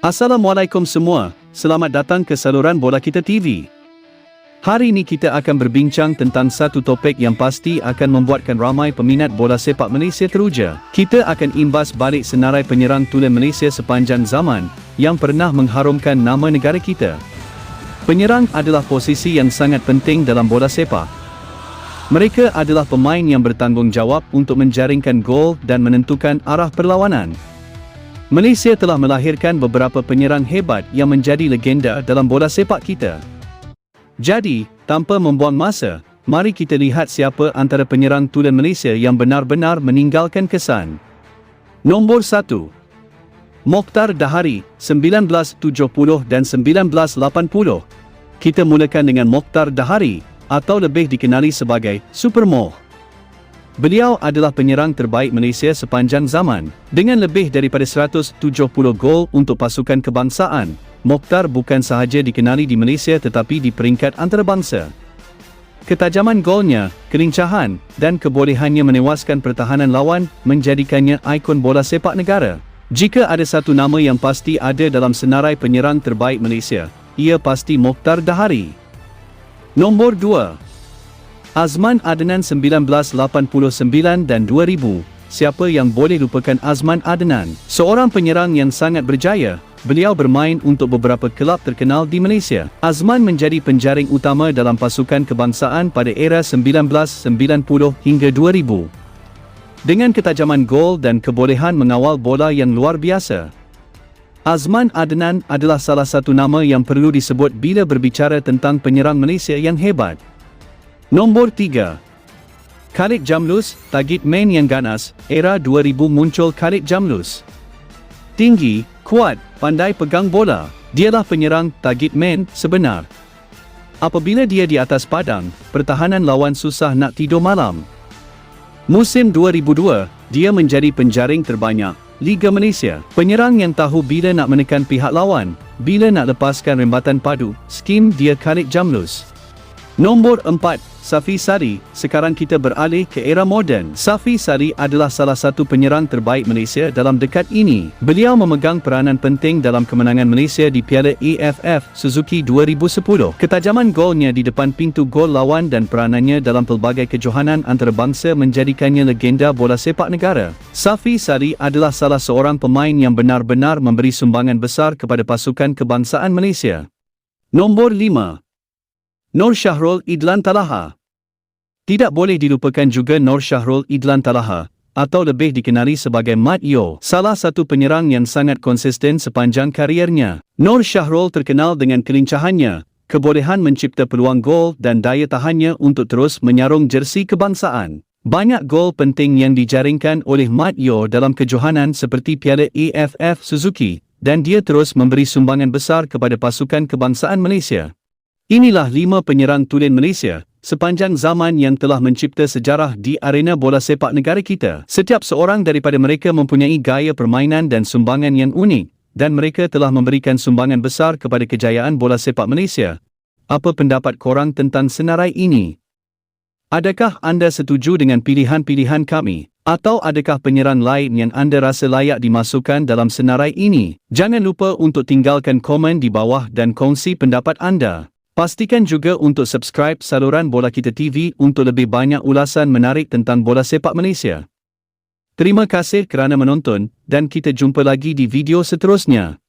Assalamualaikum semua, selamat datang ke saluran Bola Kita TV. Hari ini kita akan berbincang tentang satu topik yang pasti akan membuatkan ramai peminat bola sepak Malaysia teruja. Kita akan imbas balik senarai penyerang tulen Malaysia sepanjang zaman yang pernah mengharumkan nama negara kita. Penyerang adalah posisi yang sangat penting dalam bola sepak. Mereka adalah pemain yang bertanggungjawab untuk menjaringkan gol dan menentukan arah perlawanan. Malaysia telah melahirkan beberapa penyerang hebat yang menjadi legenda dalam bola sepak kita. Jadi, tanpa membuang masa, mari kita lihat siapa antara penyerang tulen Malaysia yang benar-benar meninggalkan kesan. Nombor 1. Mokhtar Dahari, 1970 dan 1980. Kita mulakan dengan Mokhtar Dahari, atau lebih dikenali sebagai Super Moh. Beliau adalah penyerang terbaik Malaysia sepanjang zaman, dengan lebih daripada 170 gol untuk pasukan kebangsaan, Mokhtar bukan sahaja dikenali di Malaysia tetapi di peringkat antarabangsa. Ketajaman golnya, kelincahan dan kebolehannya menewaskan pertahanan lawan menjadikannya ikon bola sepak negara. Jika ada satu nama yang pasti ada dalam senarai penyerang terbaik Malaysia, ia pasti Mokhtar Dahari. Nombor 2. Azman Adnan 1989 dan 2000. Siapa yang boleh lupakan Azman Adnan? Seorang penyerang yang sangat berjaya, beliau bermain untuk beberapa kelab terkenal di Malaysia. Azman menjadi penjaring utama dalam pasukan kebangsaan pada era 1990 hingga 2000. Dengan ketajaman gol dan kebolehan mengawal bola yang luar biasa, Azman Adnan adalah salah satu nama yang perlu disebut bila berbicara tentang penyerang Malaysia yang hebat. Nombor 3 Khalid Jamlus, Tagit main yang ganas, era 2000 muncul Khalid Jamlus. Tinggi, kuat, pandai pegang bola, dialah penyerang target man sebenar. Apabila dia di atas padang, pertahanan lawan susah nak tidur malam. Musim 2002, dia menjadi penjaring terbanyak Liga Malaysia. Penyerang yang tahu bila nak menekan pihak lawan, bila nak lepaskan rembatan padu, skim dia Khalid Jamlus. Nombor 4, Safi Sari, sekarang kita beralih ke era moden. Safi Sari adalah salah satu penyerang terbaik Malaysia dalam dekat ini. Beliau memegang peranan penting dalam kemenangan Malaysia di Piala AFF Suzuki 2010. Ketajaman golnya di depan pintu gol lawan dan peranannya dalam pelbagai kejohanan antarabangsa menjadikannya legenda bola sepak negara. Safi Sari adalah salah seorang pemain yang benar-benar memberi sumbangan besar kepada pasukan kebangsaan Malaysia. Nombor 5. Nur Syahrul Idlan Talaha Tidak boleh dilupakan juga Nur Syahrul Idlan Talaha, atau lebih dikenali sebagai Mat Yo, salah satu penyerang yang sangat konsisten sepanjang kariernya. Nur Syahrul terkenal dengan kelincahannya, kebolehan mencipta peluang gol dan daya tahannya untuk terus menyarung jersi kebangsaan. Banyak gol penting yang dijaringkan oleh Mat Yo dalam kejohanan seperti Piala AFF Suzuki, dan dia terus memberi sumbangan besar kepada pasukan kebangsaan Malaysia. Inilah lima penyerang tulen Malaysia sepanjang zaman yang telah mencipta sejarah di arena bola sepak negara kita. Setiap seorang daripada mereka mempunyai gaya permainan dan sumbangan yang unik dan mereka telah memberikan sumbangan besar kepada kejayaan bola sepak Malaysia. Apa pendapat korang tentang senarai ini? Adakah anda setuju dengan pilihan-pilihan kami? Atau adakah penyerang lain yang anda rasa layak dimasukkan dalam senarai ini? Jangan lupa untuk tinggalkan komen di bawah dan kongsi pendapat anda. Pastikan juga untuk subscribe saluran Bola Kita TV untuk lebih banyak ulasan menarik tentang bola sepak Malaysia. Terima kasih kerana menonton dan kita jumpa lagi di video seterusnya.